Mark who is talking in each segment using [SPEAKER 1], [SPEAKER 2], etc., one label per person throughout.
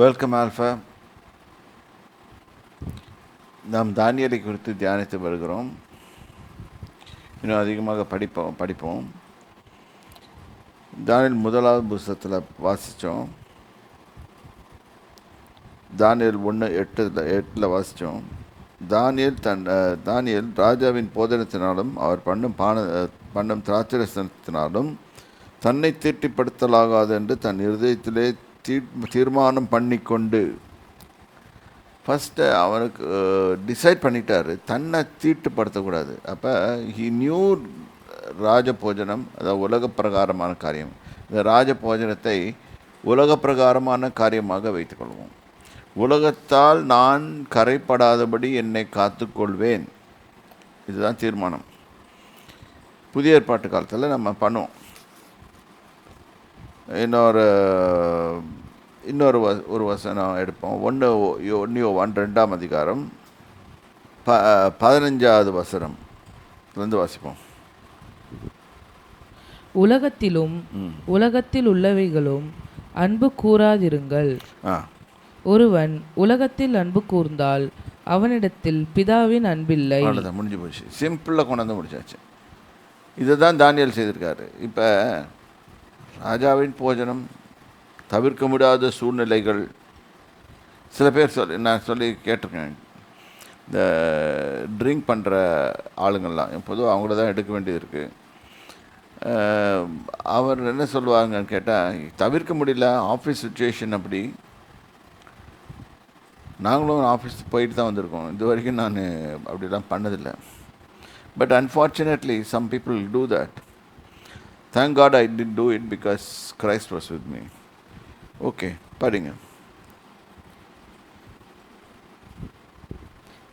[SPEAKER 1] Welcome alpha நாம் தானியலை குறித்து தியானித்து வருகிறோம். இன்னும் அதிகமாக படிப்போம் படிப்போம். தானியல் முதலாவது புஸ்தகத்தில் வாசித்தோம் தானியல் ஒன்று எட்டு எட்டில் வாசித்தோம் தானியல் தன் தானியல் ராஜாவின் போதனத்தினாலும் அவர் பண்ணும் பான பண்ணும் திராட்சரசனத்தினாலும் தன்னை தீட்டிப்படுத்தலாகாது என்று தன் இருதயத்திலே தீ தீர்மானம் பண்ணிக்கொண்டு ஃபஸ்ட்டு அவனுக்கு டிசைட் பண்ணிட்டாரு. தன்னை தீட்டுப்படுத்தக்கூடாது. அப்போ ஹி நியூ ராஜபோஜனம் அதாவது உலக பிரகாரமான காரியம். இந்த ராஜபோஜனத்தை உலக பிரகாரமான காரியமாக வைத்துக்கொள்வோம் உலகத்தால் நான் கரைப்படாதபடி என்னை காத்துக்கொள்வேன். இதுதான் தீர்மானம். புதிய ஏற்பாட்டு காலத்தில் நம்ம பண்ணுவோம். இன்னொரு இன்னொரு வ ஒரு வசனம் எடுப்போம். ஒன்று ஒன்று ஒன் ரெண்டாம் அதிகாரம் ப பதினஞ்சாவது வசனம். இருந்து வாசிப்போம்.
[SPEAKER 2] உலகத்திலும் உலகத்தில் உள்ளவைகளும் அன்பு கூறாதிருங்கள். ஒருவன் உலகத்தில் அன்பு கூர்ந்தால் அவனிடத்தில் பிதாவின் அன்பில்லை.
[SPEAKER 1] அவ்வளோதான் முடிஞ்சு போச்சு. சிம்பிளாக கொண்டாந்து முடிச்சாச்சு. இதை தான் தானியல் செய்திருக்காரு. இப்போ ராஜாவின் போஜனம் தவிர்க்க முடியாத சூழ்நிலைகள். சில பேர் சொல்லி நான் சொல்லி கேட்டிருக்கேன். இந்த ட்ரிங்க் பண்ணுற ஆளுங்கள்லாம் பொதுவாக அவங்கள தான் எடுக்க வேண்டியது இருக்குது அவர் என்ன சொல்லுவாங்கன்னு கேட்டால் தவிர்க்க முடியல ஆஃபீஸ் சுச்சுவேஷன் அப்படி. நாங்களும் ஆஃபீஸ் போயிட்டு தான் வந்திருக்கோம். இது வரைக்கும் நான் அப்படிலாம் பண்ணதில்லை. But unfortunately some people do that thank God I did do it because Christ was with me okay படிங்க.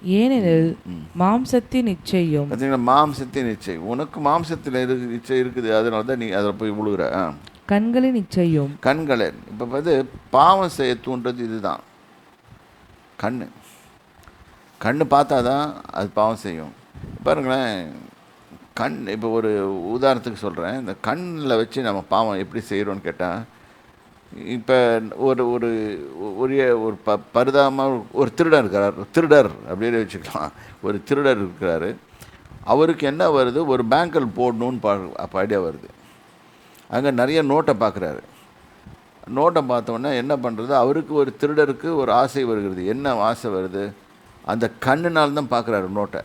[SPEAKER 2] ஏனெனில் மாம்சத்தின் இச்சையும்
[SPEAKER 1] பார்த்தீங்கன்னா மாம்சத்தின் இச்சை உனக்கு மாம்சத்தில் இருக்கு இச்சை இருக்குது? அதனால தான் நீ அதில் போய் விழுகிற. ஆ.
[SPEAKER 2] கண்களின் இச்சையும்
[SPEAKER 1] கண்களை இப்போ வந்து பாவம் செய்ய தூண்டுறது இதுதான். கண் கண் பார்த்தா தான் அது பாவம் செய்யும். பாருங்களேன் கண் இப்போ ஒரு உதாரணத்துக்கு சொல்கிறேன் இந்த கண்ணில் வச்சு நம்ம பாவம் எப்படி செய்கிறோன்னு கேட்டால் இப்போ ஒரு ஒரு ஒரு ஒரு ப பரிதாபமாக ஒரு திருடர் இருக்கிறார் திருடர் அப்படின்னு வச்சுக்கலாம். ஒரு திருடர் இருக்கிறாரு. அவருக்கு என்ன வருது? ஒரு பேங்கில் போடணும்னு பா அப்போ ஐடியா வருது. அங்கே நிறைய நோட்டை பார்க்குறாரு நோட்டை பார்த்தோன்னே என்ன பண்ணுறது அவருக்கு ஒரு திருடருக்கு ஒரு ஆசை வருகிறது. என்ன ஆசை வருது? அந்த கண்ணுனால் தான் பார்க்குறாரு நோட்டை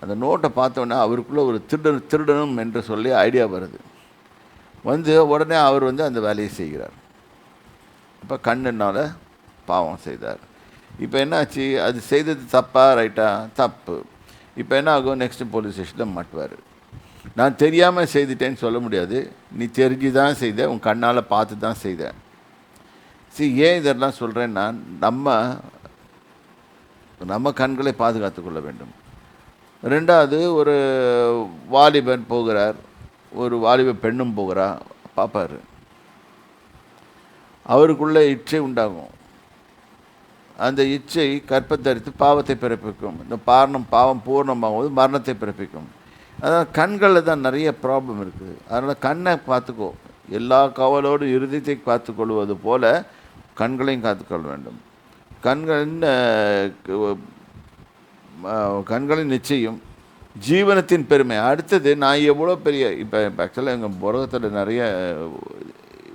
[SPEAKER 1] அந்த நோட்டை பார்த்தோன்னே அவருக்குள்ளே ஒரு திருடன் திருடனும் என்று சொல்லி ஐடியா வருது. வந்து உடனே அவர் வந்து அந்த வேலையை செய்கிறார். இப்போ கண்ணுனால் பாவம் செய்தார். இப்போ என்னாச்சு? அது செய்தது தப்பா? ரைட்டா தப்பு. இப்போ என்ன ஆகும்? நெக்ஸ்ட்டு போலீஸ் ஸ்டேஷனில் மாட்டுவார். நான் தெரியாமல் செய்துட்டேன்னு சொல்ல முடியாது. நீ தெரிஞ்சு தான் செய்த. உன் கண்ணால் பார்த்து தான் செய்த. சரி ஏன் இதெல்லாம் சொல்கிறேன்னா நம்ம நம்ம கண்களை பாதுகாத்து கொள்ள வேண்டும். ரெண்டாவது ஒரு வாலிபன் போகிறார். ஒரு வாலிப பெண்ணும் போகிறா. பார்ப்பார் அவருக்குள்ள இச்சை உண்டாகும். அந்த இச்சை கற்பத்தரித்து பாவத்தை பிறப்பிக்கும். இந்த பாரணம் பாவம் பூர்ணமாகும்போது மரணத்தை பிறப்பிக்கும். அதனால் கண்களில் தான் நிறைய ப்ராப்ளம் இருக்குது. அதனால் கண்ணை பார்த்துக்கோ. எல்லா கவலோடு இருதயத்தை காத்துக்கொள்வது போல கண்களையும் காத்துக்கொள்ள வேண்டும். கண்களின் கண்களின் நிச்சயம் ஜீவனத்தின் பெருமை. அடுத்தது நான் எவ்வளோ பெரிய இப்போ ஆக்சுவலாக எங்கள் உலகத்தில் நிறைய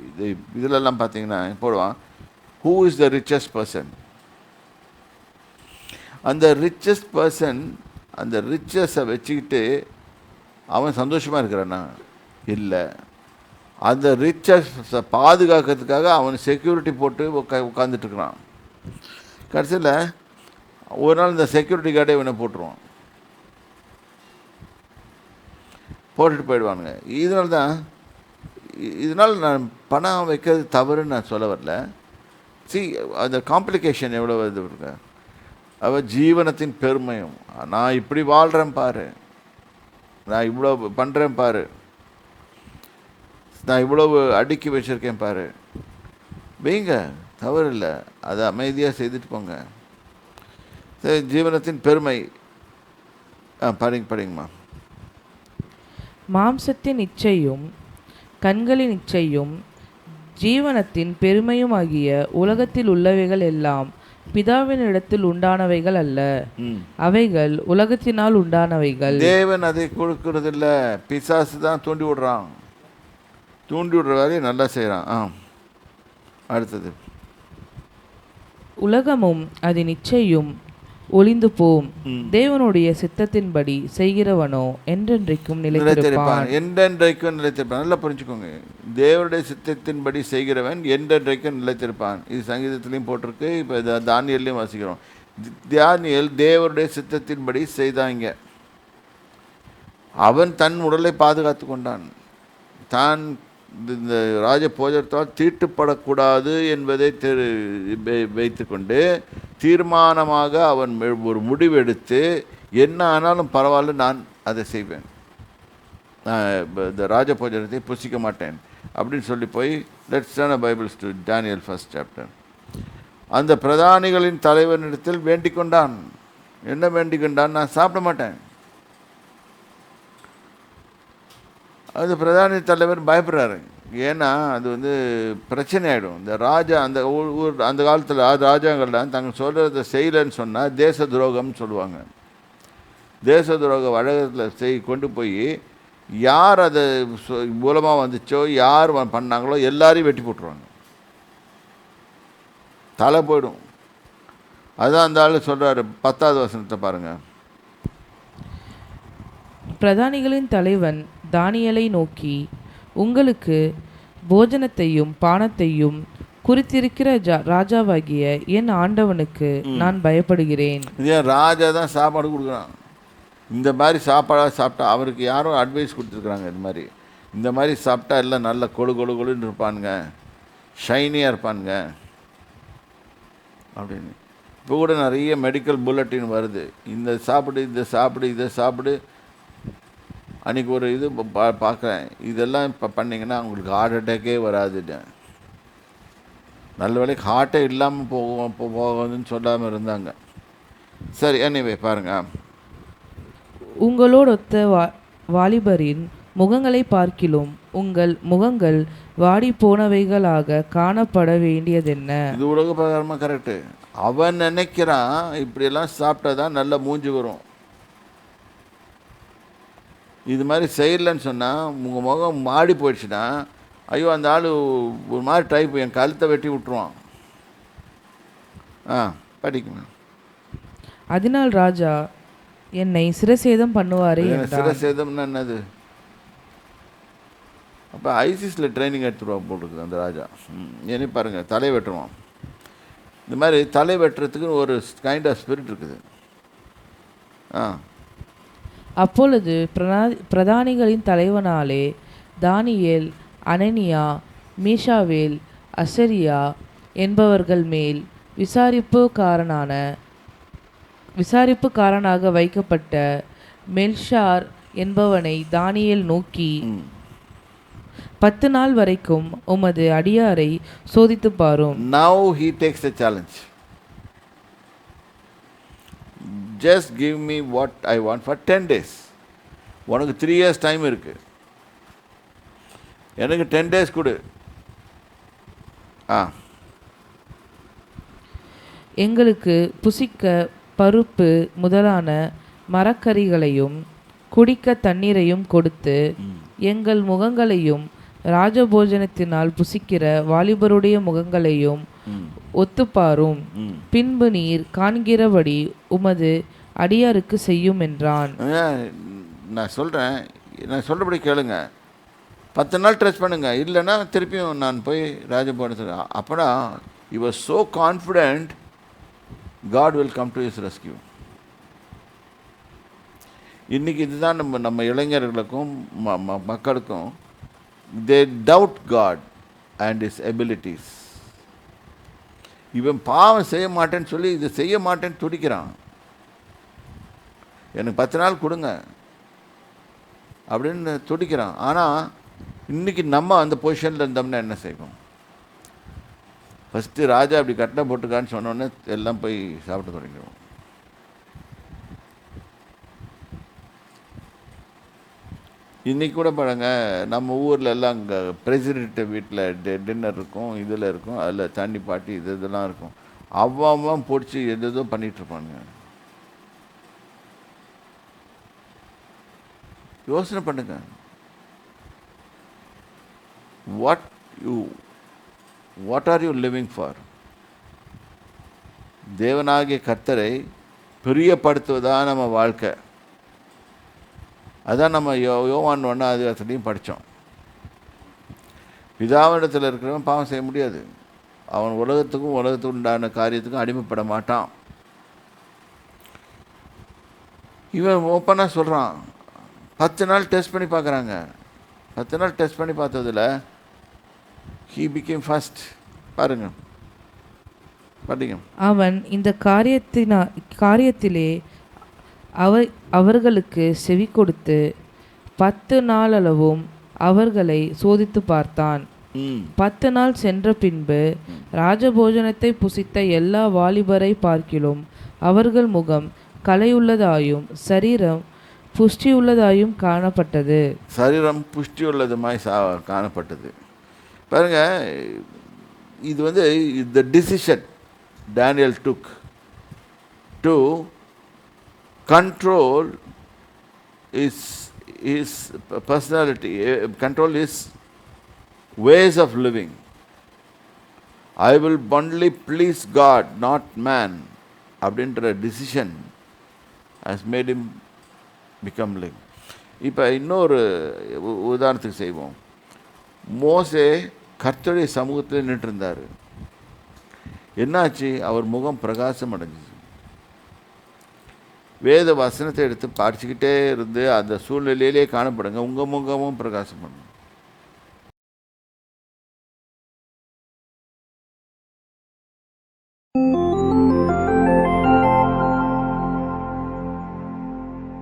[SPEAKER 1] இது இதிலெல்லாம் பார்த்தீங்கன்னா போடுவான். Who is the richest person அந்த ரிச்சஸ்ட் பர்சன் அந்த ரிச்சஸை வச்சுக்கிட்டு அவன் சந்தோஷமாக இருக்கிறானா? இல்லை. அந்த ரிச்சஸை பாதுகாக்கிறதுக்காக அவன் செக்யூரிட்டி போட்டு உட்கா உட்காந்துட்டு இருக்கிறான். கடைசியில் ஒரு நாள் இந்த செக்யூரிட்டி கார்டே இவனை போட்டுருவான். போட்டுட்டு போயிடுவானுங்க. இதனால தான் இதனால் நான் பணம் வைக்கிறது தவறுன்னு நான் சொல்ல வரல. சி அந்த காம்ப்ளிகேஷன் எவ்வளோ இது இருக்கு அவ ஜீவனத்தின் பெருமையும் நான் இப்படி வாழ்கிறேன் பாரு. நான் இவ்வளோ பண்ணுறேன் பாரு. நான் இவ்வளவு அடுக்கி வச்சுருக்கேன் பாரு. வைங்க தவறு இல்லை. அதை அமைதியாக செய்துட்டு போங்க. ஜீவனத்தின் பெருமை. படிங்க படிங்கம்மா
[SPEAKER 2] மாம்சத்தின் இச்சையும் கண்களின் இச்சையும் ஜீவனத்தின் பெருமையுமாகிய உலகத்தில் உள்ளவைகள் எல்லாம் பிதாவினிடத்தில் உண்டானவைகள் அல்ல. அவைகள் உலகத்தினால் உண்டானவைகள்.
[SPEAKER 1] தேவன் அதை கொடுக்கறது இல்ல பிசாசு தான் தூண்டி விடுறான். தூண்டி விடுற வேலையை நல்லா செய்கிறான் ஆ. அடுத்தது.
[SPEAKER 2] உலகமும் அதன் இச்சையும் ஒளிந்து போம். தேவனுடைய சித்தத்தின்படி செய்கிறவனோ என்றென்றைக்கும்
[SPEAKER 1] நிலைத்திருப்பான். என்றென்றைக்கும் நிலைத்திருப்பான். நல்லா புரிஞ்சுக்கோங்க. தேவனுடைய சித்தத்தின்படி செய்கிறவன் என்றென்றைக்கும் நிலைத்திருப்பான். இது சங்கீதத்திலையும் போட்டிருக்கு. இப்போ இதை தானியல்லையும் வாசிக்கிறோம். தி- தானியேல் தேவனுடைய சித்தத்தின்படி செய்தாங்க. அவன் தன் உடலை பாதுகாத்து கொண்டான். தான் இந்த- ராஜ போஜத்தால் தீட்டுப்படக்கூடாது என்பதை தெரு வை- வைத்துக்கொண்டு தீர்மானமாக அவன் ஒரு முடிவெடுத்து என்ன ஆனாலும் பரவாயில்ல நான் அதை செய்வேன். நான் இந்த ராஜபோஜனத்தை புசிக்க மாட்டேன் அப்படின்னு சொல்லி போய் let's turn Bibles to Daniel first chapter அந்த பிரதானிகளின் தலைவனிடத்தில் வேண்டிக் கொண்டான். என்ன வேண்டிக் கொண்டான்? நான் சாப்பிட மாட்டேன். அது பிரதானி தலைவர் பயப்படுறாரு. ஏன்னா அது வந்து பிரச்சனை ஆகிடும் இந்த ராஜா அந்த ஊர் ஊர் அந்த காலத்தில் ராஜாங்கள்லாம் தாங்க சொல்கிறத செய்யலைன்னு சொன்னால் தேச துரோகம்னு சொல்லுவாங்க. தேச துரோக வழக்கத்தில் செய் கொண்டு போய் யார் அதை மூலமாக வந்துச்சோ யார் வ- பண்ணாங்களோ எல்லாரையும் வெட்டி போட்டுருவாங்க. தலை போயிடும். அதுதான் அந்த ஆள் சொல்கிறாரு பத்தாவது வசனத்தை பாருங்கள்
[SPEAKER 2] பிரதானிகளின் தலைவன் தானியலை நோக்கி உங்களுக்கு போஜனத்தையும் பானத்தையும் குறித்திருக்கிற ஜா- ராஜாவாகிய என் ஆண்டவனுக்கு நான் பயப்படுகிறேன்.
[SPEAKER 1] ஏன் ராஜா தான் சாப்பாடு கொடுக்குறான்? இந்த மாதிரி சாப்பாடாக சாப்பிட்டா அவருக்கு யாரும் அட்வைஸ் கொடுத்துருக்குறாங்க இது மாதிரி. இந்த மாதிரி சாப்பிட்டா எல்லாம் நல்ல கொழு கொழு கொழுன்னு இருப்பானுங்க. ஷைனியாக இருப்பானுங்க. அப்படின்னு. இப்போ கூட நிறைய மெடிக்கல் புல்லட்டின் வருது. இந்த சாப்பிடு இந்த சாப்பிடு இதை சாப்பிடு அன்றைக்கி ஒரு இது பா பார்க்குறேன். இதெல்லாம் இப்போ பண்ணிங்கன்னா உங்களுக்கு ஹார்ட் அட்டேக்கே வராதுன்னு. நல்ல வேலைக்கு ஹார்ட்டே இல்லாமல் போகும் போகுதுன்னு சொல்லாமல் இருந்தாங்க. சரி எனிவே பாருங்கள்
[SPEAKER 2] உங்களோடொத்த வா வாலிபரின் முகங்களை பார்க்கிலும் உங்கள் முகங்கள் வாடி போனவைகளாக காணப்பட வேண்டியதென்ன?
[SPEAKER 1] இது உலக பிரகாரமாக கரெக்டு அவன் நினைக்கிறான் இப்படியெல்லாம் சாப்பிட்டா தான் நல்ல மூஞ்சி வரும். இது மாதிரி செய்யலன்னு சொன்னால் உங்கள் முகம் மாடி போயிடுச்சுன்னா ஐயோ அந்த ஆள் ஒரு மாதிரி டைப் என் கழுத்தை வெட்டி விட்டுருவான். ஆ படிக்கணும்
[SPEAKER 2] அதனால் ராஜா என்னை சிரசேதம் பண்ணுவாரே
[SPEAKER 1] சிரசேதம்னா என்னது? அப்போ ஐசிஸில் ட்ரைனிங் எடுத்துருவா போட்டுருக்குது அந்த ராஜா. ம், இனி பாருங்கள் தலை வெட்டுருவான் இந்த மாதிரி தலை வெட்டுறதுக்கு ஒரு கைண்ட் ஆஃப் ஸ்பிரிட் இருக்குது. ஆ.
[SPEAKER 2] அப்பொழுது பிரனா- பிரதானிகளின் தலைவனாலே தானியேல் அனனியா மீஷாவேல் அசரியா என்பவர்கள் மேல் விசாரிப்புக்காரனான விசாரிப்புக்காரனாக வைக்கப்பட்ட மெல்ஷார் என்பவனை தானியேல் நோக்கி. பத்து நாள் வரைக்கும் உமது அடியாரை சோதித்துப் பாரும்
[SPEAKER 1] Now he takes the challenge. Just give me what I want for 10 days. உனக்கு த்ரீ இயர்ஸ் டைம் இருக்கு. எனக்கு டென் டேஸ் கொடு. ஆ.
[SPEAKER 2] எங்களுக்கு புசிக்க பருப்பு முதலான மரக்கறிகளையும் குடிக்க தண்ணீரையும் கொடுத்து எங்கள் முகங்களையும் ராஜபோஜனத்தினால் புசிக்கிற வாலிபருடைய முகங்களையும்
[SPEAKER 1] ம்.
[SPEAKER 2] ஒத்துப்பாரும். பின்பு நீர் காண்கிறபடி உமது அடியாருக்கு செய்யும் என்றான்.
[SPEAKER 1] நான் சொல்கிறேன் நான் சொல்கிறபடி கேளுங்க. பத்து நாள் ட்ரெஸ் பண்ணுங்க. இல்லைன்னா திருப்பியும் நான் போய் ராஜபவனத்துக்கு அப்போனா your so confident God will come to is rescue இன்றைக்கி இதுதான் நம்ம நம்ம இளைஞர்களுக்கும் மக்களுக்கும் they doubt God and is abilities இவன் பாவம் செய்ய மாட்டேன்னு சொல்லி இது செய்ய மாட்டேன்னு துடிக்கிறான். எனக்கு பத்து நாள் கொடுங்க. அப்படின்னு துடிக்கிறான். ஆனால் இன்றைக்கி நம்ம அந்த பொசிஷனில் இருந்தோம்னா என்ன செய்வோம்? ஃபஸ்ட்டு ராஜா அப்படி கட்டின போட்டுக்கான்னு சொன்னோன்னே எல்லாம் போய் சாப்பிட்டு தொடங்கிடுவோம். இன்றைக்கி கூட பாருங்க நம்ம ஊரில் எல்லாம் அங்கே பிரசிடென்ட் வீட்டில் டி டின்னர் இருக்கும் இதில் இருக்கும் அதில் தண்ணி பாட்டி இது இதெல்லாம் இருக்கும். அவ்வாம பிடிச்சி எது எதுவும் பண்ணிகிட்ருப்பானுங்க யோசனை பண்ணுங்க. What you what are you living for தேவனாகிய கர்த்தரை பிரியப்படுத்துவதாக நம்ம வாழ்க்கை. அதான் நம்ம யோ யோவான் ஒன்றா அதிகாரத்துலேயும் படித்தோம் பிதாவிடத்தில் இருக்கிறவன் பாவம் செய்ய முடியாது. அவன் உலகத்துக்கும் உலகத்துக்கு உண்டான காரியத்துக்கும் அடிமைப்பட மாட்டான். இவன் ஓப்பனாக சொல்கிறான் பத்து நாள் டெஸ்ட் பண்ணி பார்க்குறாங்க. பத்து நாள் டெஸ்ட் பண்ணி பார்த்ததில் ஹீ பிகேம் ஃபஸ்ட் பாருங்கள் படிங்க.
[SPEAKER 2] அவன் இந்த காரியத்தினா காரியத்திலே அவ அவர்களுக்கு செவி கொடுத்து பத்து நாளளவும் அவர்களை சோதித்து பார்த்தான். பத்து நாள் சென்ற பின்பு ராஜபோஜனத்தை புசித்த எல்லா வாலிபரை பார்க்கிலும் அவர்கள் முகம் கலையுள்ளதாயும் சரீரம் புஷ்டியுள்ளதாயும் காணப்பட்டது.
[SPEAKER 1] சரீரம் புஷ்டி உள்ளதுமாய் சா காணப்பட்டது. பாருங்க இது வந்து the decision Daniel took to control is is personality control is ways of living I will only please God not man அப்படின்ற decision has made him become link இப்போ இன்னொரு உ- உதாரணத்துக்கு செய்வோம். மோசே கர்த்தருடைய சமூகத்தில் நின்றுருந்தார். என்னாச்சு? அவர் முகம் பிரகாசம் அடைஞ்சிச்சு. வேத வசனத்தை எடுத்து படிச்சுக்கிட்டே இருந்து அந்த சூழ்நிலையிலே காணப்படுங்க. உங்கள் முகமும் பிரகாசம்